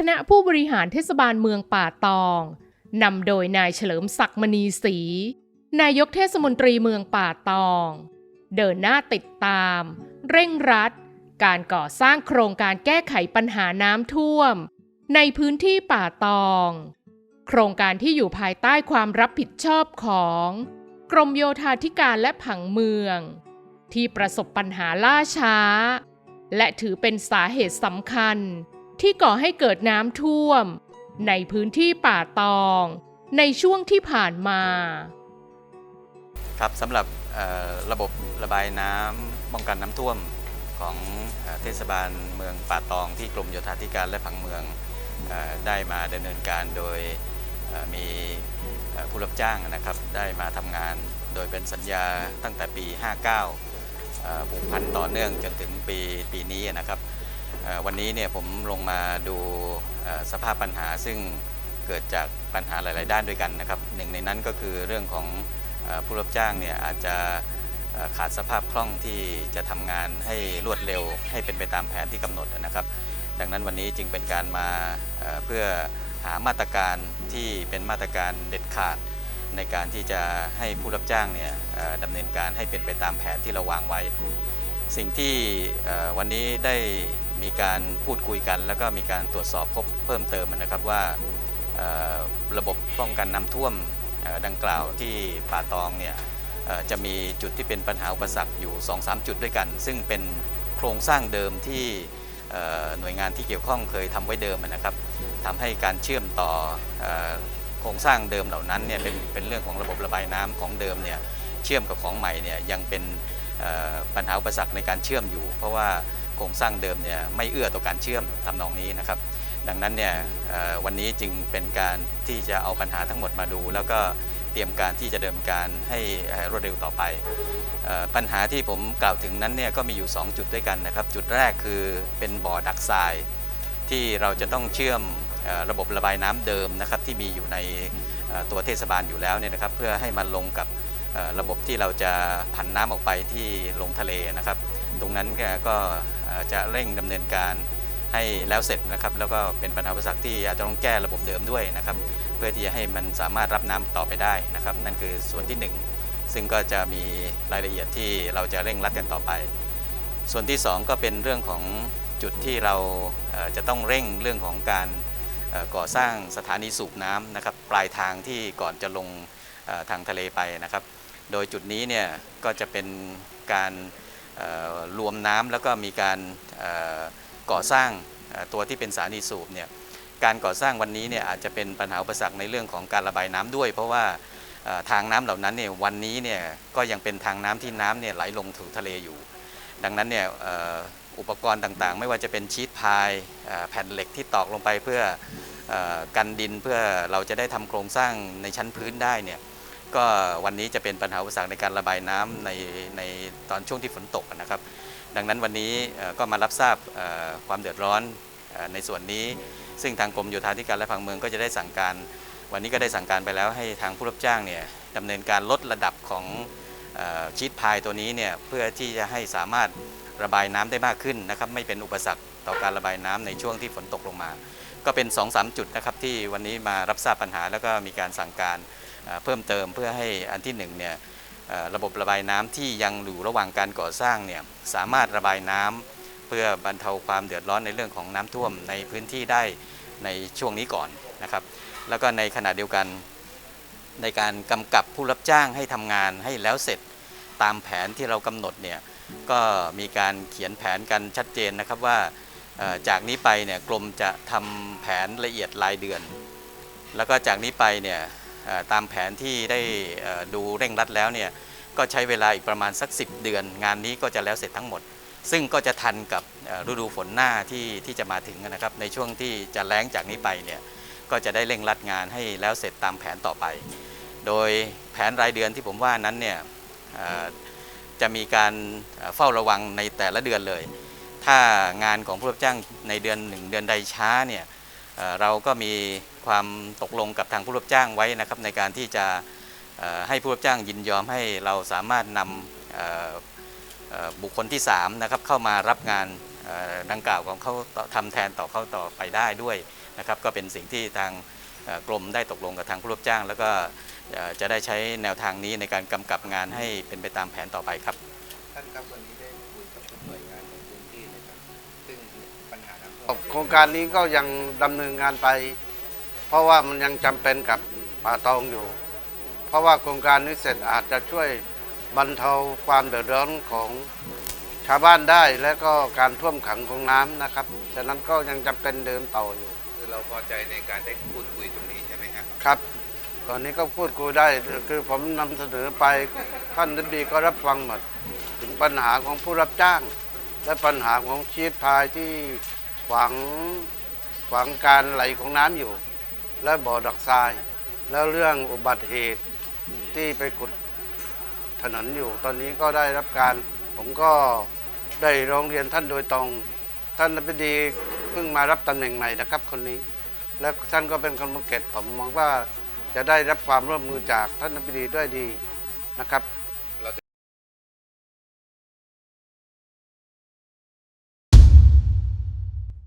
คณะผู้บริหารเทศบาลเมืองป่าตองนำโดยนายเฉลิมศักดิ์มณีศรีนายกเทศมนตรีเมืองป่าตอง เดินหน้าติดตาม เร่งรัด การก่อสร้างโครงการแก้ไขปัญหาน้ำท่วม ในพื้นที่ป่าตอง โครงการที่อยู่ภายใต้ความรับผิดชอบของ กรมโยธาธิการและผังเมือง ที่ประสบปัญหาล่าช้า และถือเป็นสาเหตุสำคัญ ที่ก่อให้เกิดน้ำท่วม ในพื้นที่ป่าตอง ในช่วงที่ผ่านมา ครับสำหรับระบบระบายน้ำป้องกันน้ำท่วมของเทศบาลเมืองป่าตองที่กรมโยธาธิการและผังเมืองอได้มาดำเนินการโดยมีผู้รับจ้างนะครับได้มาทำงานโดยเป็นสัญญาตั้งแต่ปี 59เอ่อผูกพันต่อเนื่องจนถึงปีปีนี้นะครับ วันนี้เนี่ยผมลงมาดูสภาพปัญหาซึ่งเกิดจากปัญหาหลาย ๆ ด้านด้วยกันนะครับหนึ่งในนั้นก็คือเรื่องของอผู้รับจ้างเนี่ยอาจจะขาดสภาพคล่องที่จะทำงานให้รวดเร็ว ให้เป็นไปตามแผนที่กำหนดนะครับ ดังนั้นวันนี้จึงเป็นการมาเพื่อหามาตรการที่เป็นมาตรการเด็ดขาดในการที่จะให้ผู้รับจ้างเนี่ยดำเนินการให้เป็นไปตามแผนที่เราวางไว้ สิ่งที่วันนี้ได้ มีการพูดคุยกัน แล้วก็มีการตรวจสอบพบเพิ่มเติมนะครับว่าระบบป้องกันน้ำท่วมดังกล่าวที่ป่าตองเนี่ยจะมีจุดที่เป็นปัญหาอุปสรรคอยู่ 2-3 จุดด้วยกัน ซึ่งเป็นโครงสร้างเดิมที่หน่วยงานที่เกี่ยวข้องเคยทำไว้เดิมนะครับทำให้การเชื่อมต่อโครงสร้างเดิมเหล่านั้นเนี่ยเป็นเป็นเรื่องของระบบระบายน้ำของเดิมเนี่ยเชื่อมกับของใหม่เนี่ยยังเป็นปัญหาอุปสรรคในการเชื่อมอยู่ เพราะว่า โครงสร้างเดิมเนี่ยไม่เอื้อต่อการเชื่อมทำนองนี้นะครับ ดังนั้นเนี่ยวันนี้จึงเป็นการที่จะเอาปัญหาทั้งหมดมาดู แล้วก็เตรียมการที่จะดำเนินการให้รวดเร็วต่อไป ปัญหาที่ผมกล่าวถึงนั้นเนี่ยก็มีอยู่ 2 จุดด้วยกันนะครับ จุดแรกคือเป็นบ่อดักทราย ที่เราจะต้องเชื่อมระบบระบายน้ำเดิมนะครับที่มีอยู่ในตัวเทศบาลอยู่แล้วเนี่ยนะครับ เพื่อให้มันลงกับระบบที่เราจะผันน้ำออกไปที่ลงทะเลนะครับ ตรงนั้นก็ จะเร่งดำเนินการให้แล้วเสร็จนะครับ แล้วก็เป็นปัญหาอุปสรรคที่อาจจะต้องแก้ระบบเดิมด้วยนะครับ เพื่อที่จะให้มันสามารถรับน้ำต่อไปได้นะครับ นั่นคือส่วนที่ 1 ซึ่งก็จะมีรายละเอียดที่เราจะเร่งรัดกันต่อไป ส่วนที่ 2 ก็เป็นเรื่องของจุดที่เราจะต้องเร่งเรื่องของการก่อสร้างสถานีสูบน้ำนะครับ ปลายทางที่ก่อนจะลงทางทะเลไปนะครับ โดยจุดนี้เนี่ยก็จะเป็นการ รวมน้ำแล้วก็มีการก่อสร้างตัวที่เป็นสถานีสูบเนี่ยการก่อสร้างวันนี้เนี่ยอาจจะเป็นปัญหาอุปสรรคในเรื่องของการระบายน้ำด้วย เพราะว่าทางน้ำเหล่านั้นเนี่ยวันนี้เนี่ยก็ยังเป็นทางน้ำที่น้ำเนี่ยไหลลงถึงทะเลอยู่ ดังนั้นเนี่ยอุปกรณ์ต่างๆ ไม่ว่าจะเป็นชีตพายแผ่นเหล็กที่ตอกลงไปเพื่อเอ่อกันดินเพื่อเราจะได้ทำโครงสร้างในชั้นพื้นได้เนี่ย ก็วันนี้จะเป็นปัญหาอุปสรรคในการระบายน้ำในในตอนช่วงที่ฝนตกนะครับ ดังนั้นวันนี้ก็มารับทราบความเดือดร้อนในส่วนนี้ ซึ่งทางกรมโยธาธิการและผังเมืองก็จะได้สั่งการ วันนี้ก็ได้สั่งการไปแล้วให้ทางผู้รับจ้างเนี่ยดำเนินการลดระดับของอชีตพายตัวนี้เนี่ยเพื่อที่จะให้สามารถระบายน้ำได้มากขึ้นนะครับไม่เป็นอุปสรรคต่อการระบายน้ำในช่วงที่ฝนตกลงมา ก็เป็น2อสจุดนะครับที่วันนี้มารับทราบปัญหาแล้วก็มีการสั่งการ เพิ่มเติมเพื่อให้อันที่หนึ่งเนี่ยระบบระบายน้ำที่ยังอยู่ระหว่างการก่อสร้างเนี่ยสามารถระบายน้ำเพื่อบรรเทาความเดือดร้อนในเรื่องของน้ำท่วมในพื้นที่ได้ในช่วงนี้ก่อนนะครับ แล้วก็ในขณะเดียวกันในการกำกับผู้รับจ้างให้ทำงานให้แล้วเสร็จตามแผนที่เรากำหนดเนี่ยก็มีการเขียนแผนกันชัดเจนนะครับว่าจากนี้ไปเนี่ยกรมจะทำแผนละเอียดรายเดือน แล้วก็จากนี้ไปเนี่ย ตามแผนที่ได้ดูเร่งรัดแล้วเนี่ยก็ใช้เวลาอีกประมาณสัก 10 เดือน งานนี้ก็จะแล้วเสร็จทั้งหมด ซึ่งก็จะทันกับฤดูฝนหน้าที่ที่จะมาถึงนะครับ ในช่วงที่จะแล้งจากนี้ไปเนี่ยก็จะได้เร่งรัดงานให้แล้วเสร็จตามแผนต่อไป โดยแผนรายเดือนที่ผมว่านั้นเนี่ยจะมีการเฝ้าระวังในแต่ละเดือนเลย ถ้างานของผู้รับจ้างในเดือนหนึ่งเดือนใดช้าเนี่ย เราก็มีความตกลงกับทางผู้รับจ้างไว้นะครับในการที่จะให้ผู้รับจ้างยินยอมให้เราสามารถนำบุคคลที่3นะครับเข้ามารับงานดังกล่าวของเขาต่อทำแทนต่อเขาต่อไปได้ด้วยนะครับก็เป็นสิ่งที่ทางกรมได้ตกลงกับทางผู้รับจ้าง แล้วก็จะได้ใช้แนวทางนี้ในการกำกับงานให้เป็นไปตามแผนต่อไปครับท่านครับวันนี้ รงการนี้ก็ยังดำเนินงานไป เพราะว่ามันยังจำเป็นกับป่าตองอยู่ เพราะว่าโครงการนี้เสร็จอาจจะช่วยบรรเทาความเดือดร้อนของชาวบ้านได้และก็การท่วมขังของน้ำนะครับฉะนั้นก็ยังจำเป็นเดินต่ออยู่ คือเราพอใจในการได้พูดคุยตรงนี้ใช่ไหมครับ ครับ ตอนนี้ก็พูดคุยได้คือผมนำเสนอไปท่านนิดีก็รับฟังหมด ถึงปัญหาของผู้รับจ้าง และปัญหาของชีวิตพายที่ ขวางขวางการไหลของน้ำอยู่ และบ่อดักทราย แล้วเรื่องอุบัติเหตุที่ไปขุดถนนอยู่ ตอนนี้ก็ได้รับการ ผมก็ได้ร้องเรียนท่านโดยตรง ท่านนิดีเพิ่งมารับตำแหน่งใหม่นะครับ คนนี้ และท่านก็เป็นคนภูเก็ตผมมองว่าจะได้รับความร่วมมือจากท่านอธิดีด้วยดีนะครับ